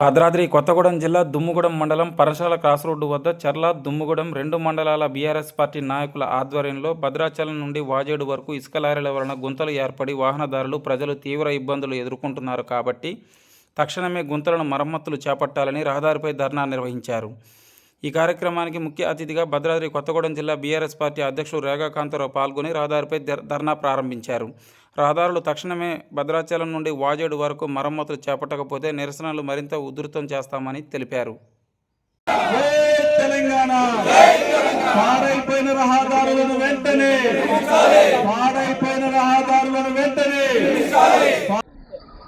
భద్రాద్రి కొత్తగూడెం జిల్లా దుమ్ముగూడెం మండలం పరశాల cross road వద్ద చర్ల దుమ్ముగూడెం రెండు మండలాల బీఆర్ఎస్ పార్టీ నాయకుల ఆధ్వర్యంలో భద్రాచలం నుండి వాజేడు వరకు ఇసుక లారీల వలన గుంతలు ఏర్పడి వాహనదారులు ప్రజలు తీవ్ర ఇబ్బందులు ఎదుర్కొంటున్నారు కాబట్టి తక్షణమే గుంతలను మరమ్మతులు చేపట్టాలని రహదారిపై ధర్నా నిర్వహించారు. ఈ కార్యక్రమానికి ముఖ్య అతిథిగా భద్రాద్రి కొత్తగూడెం జిల్లా బీఆర్ఎస్ పార్టీ అధ్యక్షుడు రేఖాకాంతరావు పాల్గొని రహదారిపై ధర్- ధర్నా ప్రారంభించారు. రహదారులు తక్షణమే భద్రాచలం నుండి వాజేడు వరకు మరమ్మతులు చేపట్టకపోతే నిరసనలు మరింత ఉధృతం చేస్తామని తెలిపారు. జై తెలంగాణ! పాడైపోయిన రహదారులను వెంటనే! పాడైపోయిన రహదారులను వెంటనే!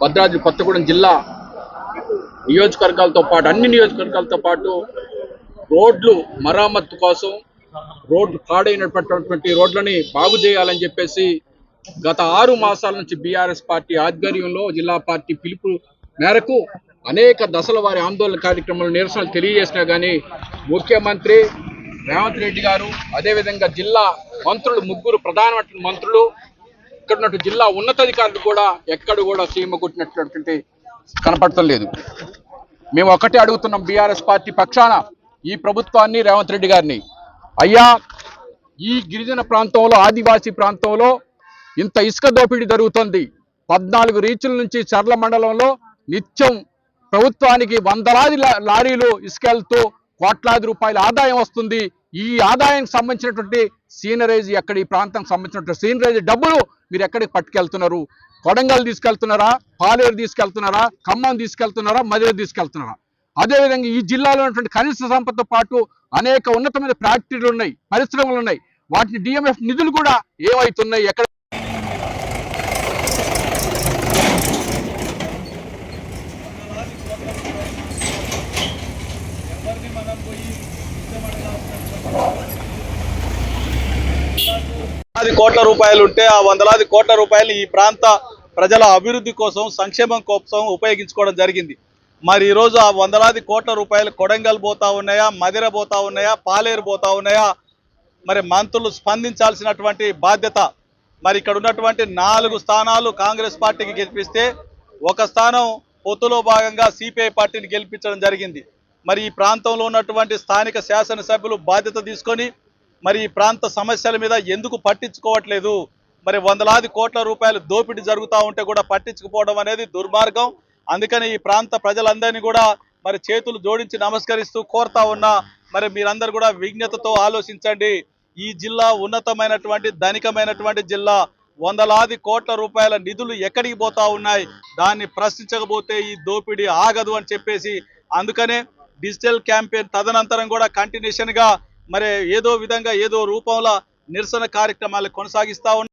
భద్రాద్రి కొత్తగూడెం జిల్లా నియోజకవర్గాలతో పాటు అన్ని నియోజకవర్గాలతో పాటు రోడ్లు మరామత్తు కోసం రోడ్లు పాడైనటువంటి రోడ్లని బాగు చేయాలని చెప్పేసి గత ఆరు మాసాల నుంచి బీఆర్ఎస్ పార్టీ ఆధ్వర్యంలో జిల్లా పార్టీ పిలుపు మేరకు అనేక దశల వారి ఆందోళన కార్యక్రమాలు నిరసనలు తెలియజేసినా కానీ ముఖ్యమంత్రి రేవంత్ రెడ్డి గారు అదేవిధంగా జిల్లా మంత్రులు ముగ్గురు ప్రధానమైన మంత్రులు ఇక్కడ ఉన్నటువంటి జిల్లా ఉన్నతాధికారులు కూడా ఎక్కడ కూడా సీమ కొట్టినటువంటి కనపడటం లేదు. మేము ఒకటే అడుగుతున్నాం బీఆర్ఎస్ పార్టీ పక్షాన ఈ ప్రభుత్వాన్ని రేవంత్ రెడ్డి గారిని. అయ్యా ఈ గిరిజన ప్రాంతంలో ఆదివాసీ ప్రాంతంలో ఇంత ఇసుక దోపిడీ జరుగుతుంది. పద్నాలుగు రీచుల నుంచి చర్ల మండలంలో నిత్యం ప్రభుత్వానికి వందలాది లారీలు ఇసుకెళ్తూ కోట్లాది రూపాయల ఆదాయం వస్తుంది. ఈ ఆదాయానికి సంబంధించినటువంటి సీనరేజ్ ఎక్కడ ఈ ప్రాంతానికి సంబంధించినటువంటి సీనరేజ్ డబ్బులు మీరు ఎక్కడికి పట్టుకెళ్తున్నారు? కొడంగల్ తీసుకెళ్తున్నారా? పాలేరు తీసుకెళ్తున్నారా? ఖమ్మం తీసుకెళ్తున్నారా? మదిర తీసుకెళ్తున్నారా? అదేవిధంగా ఈ జిల్లాలో ఉన్నటువంటి కనిష్ట సంపదతో పాటు అనేక ఉన్నతమైన ఫ్యాక్టరీలు ఉన్నాయి పరిశ్రమలు ఉన్నాయి. వాటిని డిఎంఎఫ్ నిధులు కూడా ఏమవుతున్నాయి ఎక్కడ వందలాది కోట్ల రూపాయలు ఉంటే ఆ వందలాది కోట్ల రూపాయలు ఈ ప్రాంత ప్రజల అభివృద్ధి కోసం సంక్షేమం కోసం ఉపయోగించుకోవడం జరిగింది. మరి ఈరోజు ఆ వందలాది కోట్ల రూపాయలు కొడంగల్ పోతా ఉన్నాయా? మదిర పోతా ఉన్నాయా? పాలేరు పోతా ఉన్నాయా? మరి మంత్రులు స్పందించాల్సినటువంటి బాధ్యత. మరి ఇక్కడ ఉన్నటువంటి నాలుగు స్థానాలు కాంగ్రెస్ పార్టీకి గెలిపిస్తే ఒక స్థానం పొత్తులో భాగంగా సిపిఐ పార్టీని గెలిపించడం జరిగింది. మరి ఈ ప్రాంతంలో ఉన్నటువంటి స్థానిక శాసనసభ్యులు బాధ్యత తీసుకొని మరి ఈ ప్రాంత సమస్యల మీద ఎందుకు పట్టించుకోవట్లేదు? మరి వందలాది కోట్ల రూపాయలు దోపిడీ జరుగుతూ ఉంటే కూడా పట్టించుకుపోవడం అనేది దుర్మార్గం. అందుకని ఈ ప్రాంత ప్రజలందరినీ కూడా మరి చేతులు జోడించి నమస్కరిస్తూ కోరుతా ఉన్నా మరి మీరందరూ కూడా విజ్ఞతతో ఆలోచించండి. ఈ జిల్లా ఉన్నతమైనటువంటి ధనికమైనటువంటి జిల్లా. వందలాది కోట్ల రూపాయల నిధులు ఎక్కడికి పోతా ఉన్నాయి? దాన్ని ప్రశ్నించకపోతే ఈ దోపిడీ ఆగదు అని చెప్పేసి అందుకనే డిజిటల్ క్యాంపెయిన్ తదనంతరం కూడా కంటిన్యూషన్గా మరి ఏదో విధంగా ఏదో రూపంలో నిరసన కార్యక్రమాలు కొనసాగిస్తూ